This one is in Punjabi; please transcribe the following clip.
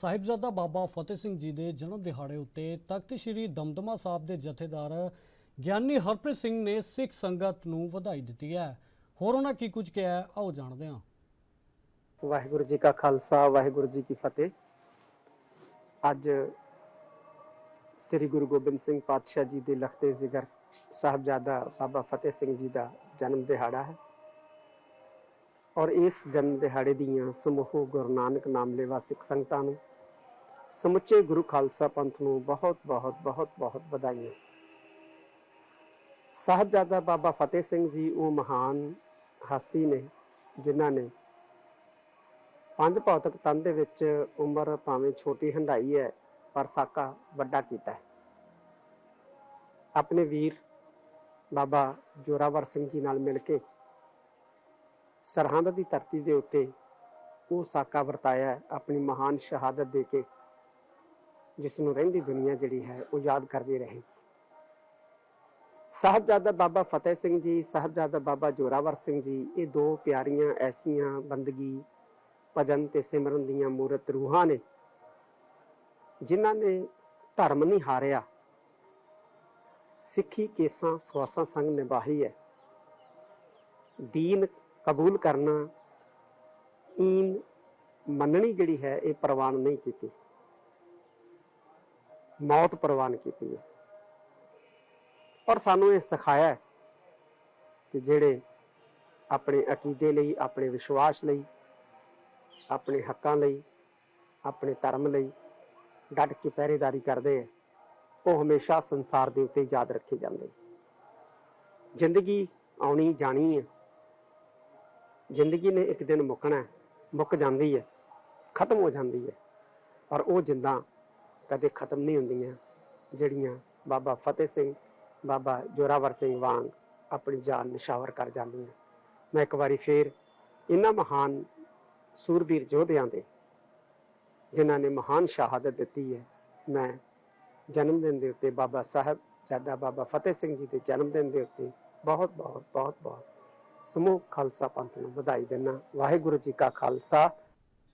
ਸਾਹਿਬਜ਼ਾਦਾ ਬਾਬਾ ਫਤਿਹ ਸਿੰਘ ਜੀ ਦੇ ਜਨਮ ਦਿਹਾੜੇ ਉੱਤੇ ਤਖਤ ਸ੍ਰੀ ਦਮਦਮਾ ਸਾਹਿਬ ਦੇ ਜਥੇਦਾਰ ਗਿਆਨੀ ਹਰਪ੍ਰੀਤ ਸਿੰਘ ਨੇ ਸਿੱਖ ਸੰਗਤ ਨੂੰ ਵਧਾਈ ਦਿੱਤੀ ਹੈ। ਹੋਰ ਉਹਨਾਂ ਕੀ ਕੁਝ ਕਿਹਾ ਆਓ ਜਾਣਦੇ ਹਾਂ। ਵਾਹਿਗੁਰੂ ਜੀ ਕਾ ਖਾਲਸਾ, ਵਾਹਿਗੁਰੂ ਜੀ ਕੀ ਫਤਿਹ। ਅੱਜ ਸ੍ਰੀ ਗੁਰੂ ਗੋਬਿੰਦ ਸਿੰਘ ਪਾਤਸ਼ਾਹ ਜੀ ਦੇ ਲਖਤੇ ਜ਼ਿਕਰ ਸਾਹਿਬਜ਼ਾਦਾ ਬਾਬਾ ਫਤਿਹ ਸਿੰਘ ਜੀ ਦਾ ਜਨਮ ਦਿਹਾੜਾ ਹੈ। ਔਰ ਇਸ ਜਨਮ ਦਿਹਾੜੇ ਦੀਆਂ ਸਮੂਹ ਗੁਰੂ ਨਾਨਕ ਨਾਮ ਲੈਵਾ ਸਿੱਖ ਸੰਗਤਾਂ ਨੂੰ, ਸਮੁੱਚੇ ਗੁਰੂ ਖਾਲਸਾ ਪੰਥ ਨੂੰ ਬਹੁਤ ਬਹੁਤ ਬਹੁਤ ਬਹੁਤ ਵਧਾਈਆਂ। ਸਾਹਿਬਜ਼ਾਦਾ ਬਾਬਾ ਫਤਿਹ ਸਿੰਘ ਜੀ ਉਹ ਮਹਾਨ ਹਾਸੀ ਨੇ, ਜਿਨ੍ਹਾਂ ਨੇ ਪੰਜ ਭੌਤਿਕ ਤਨ ਦੇ ਵਿੱਚ ਉਮਰ ਭਾਵੇਂ ਛੋਟੀ ਹੰਡਾਈ ਹੈ, ਪਰ ਸਾਕਾ ਵੱਡਾ ਕੀਤਾ ਹੈ। ਆਪਣੇ ਵੀਰ ਬਾਬਾ ਜੋਰਾਵਰ ਸਿੰਘ ਜੀ ਨਾਲ ਮਿਲ ਕੇ ਸਰਹੰਦ ਦੀ ਧਰਤੀ ਦੇ ਉੱਤੇ ਉਹ ਸਾਕਾ ਵਰਤਾਇਆ ਆਪਣੀ ਮਹਾਨ ਸ਼ਹਾਦਤ ਦੇ ਕੇ ਜਿਸ ਨੂੰ ਰਹਿੰਦੀ ਦੁਨੀਆ ਜਿਹੜੀ ਹੈ ਉਹ ਯਾਦ ਕਰਦੀ ਰਹੇਗੀ ਸਾਹਿਬਜ਼ਾਦਾ ਬਾਬਾ ਫਤਿਹ ਸਿੰਘ ਜੀ, ਸਾਹਿਬਜ਼ਾਦਾ ਬਾਬਾ ਜੋਰਾਵਰ ਸਿੰਘ ਜੀ, ਇਹ ਦੋ ਪਿਆਰੀਆਂ ਐਸੀਆਂ ਬੰਦਗੀ, ਭਜਨ ਤੇ ਸਿਮਰਨ ਦੀਆਂ ਮੂਰਤ ਰੂਹਾਂ ਨੇ, ਜਿਨ੍ਹਾਂ ਨੇ ਧਰਮ ਨਹੀਂ ਹਾਰਿਆ। ਸਿੱਖੀ ਕੇਸਾਂ ਸਵਾਸਾਂ ਸੰਗ ਨਿਭਾਈ ਹੈ। ਦੀਨ ਕਬੂਲ ਕਰਨਾ ਈਨ ਮੰਨਣੀ ਜਿਹੜੀ ਹੈ, ਇਹ ਪ੍ਰਵਾਨ ਨਹੀਂ ਕੀਤੀ। ਮੌਤ ਪ੍ਰਵਾਨ ਕੀਤੀ ਹੈ। ਔਰ ਸਾਨੂੰ ਇਹ ਸਿਖਾਇਆ ਕਿ ਜਿਹੜੇ ਆਪਣੇ ਅਕੀਦੇ ਲਈ, ਆਪਣੇ ਵਿਸ਼ਵਾਸ ਲਈ, ਆਪਣੇ ਹੱਕਾਂ ਲਈ, ਆਪਣੇ ਧਰਮ ਲਈ ਡਟ ਕੇ ਪਹਿਰੇਦਾਰੀ ਕਰਦੇ ਹੈ, ਉਹ ਹਮੇਸ਼ਾ ਸੰਸਾਰ ਦੇ ਉੱਤੇ ਯਾਦ ਰੱਖੇ ਜਾਂਦੇ ਜ਼ਿੰਦਗੀ ਆਉਣੀ ਜਾਣੀ ਹੈ। ਜ਼ਿੰਦਗੀ ਨੇ ਇੱਕ ਦਿਨ ਮੁੱਕਣਾ ਮੁੱਕ ਜਾਂਦੀ ਹੈ, ਖਤਮ ਹੋ ਜਾਂਦੀ ਹੈ। ਪਰ ਉਹ ਜਿੰਦਾਂ ਕਦੇ ਖਤਮ ਨਹੀਂ ਹੁੰਦੀਆਂ, ਜਿਹੜੀਆਂ ਬਾਬਾ ਫਤਿਹ ਸਿੰਘ, ਬਾਬਾ ਜੋਰਾਵਰ ਸਿੰਘ ਵਾਂਗ ਆਪਣੀ ਜਾਨ ਨਿਸ਼ਾਵਰ ਕਰ ਜਾਂਦੀਆਂ। ਮੈਂ ਇੱਕ ਵਾਰੀ ਫੇਰ ਇਹਨਾਂ ਮਹਾਨ ਸੂਰਬੀਰ ਯੋਧਿਆਂ ਦੇ, ਜਿਨ੍ਹਾਂ ਨੇ ਮਹਾਨ ਸ਼ਹਾਦਤ ਦਿੱਤੀ ਹੈ, ਮੈਂ ਜਨਮ ਦਿਨ ਦੇ ਉੱਤੇ ਬਾਬਾ ਸਾਹਿਬ ਜਾਦਾ ਬਾਬਾ ਫਤਿਹ ਸਿੰਘ ਜੀ ਦੇ ਜਨਮ ਦਿਨ ਦੇ ਉੱਤੇ ਬਹੁਤ ਬਹੁਤ ਬਹੁਤ ਬਹੁਤ ਸਮੂਹ ਖਾਲਸਾ ਪੰਥ ਨੂੰ ਵਧਾਈ ਦਿੰਦਾ। ਵਾਹਿਗੁਰੂ ਜੀ ਕਾ ਖਾਲਸਾ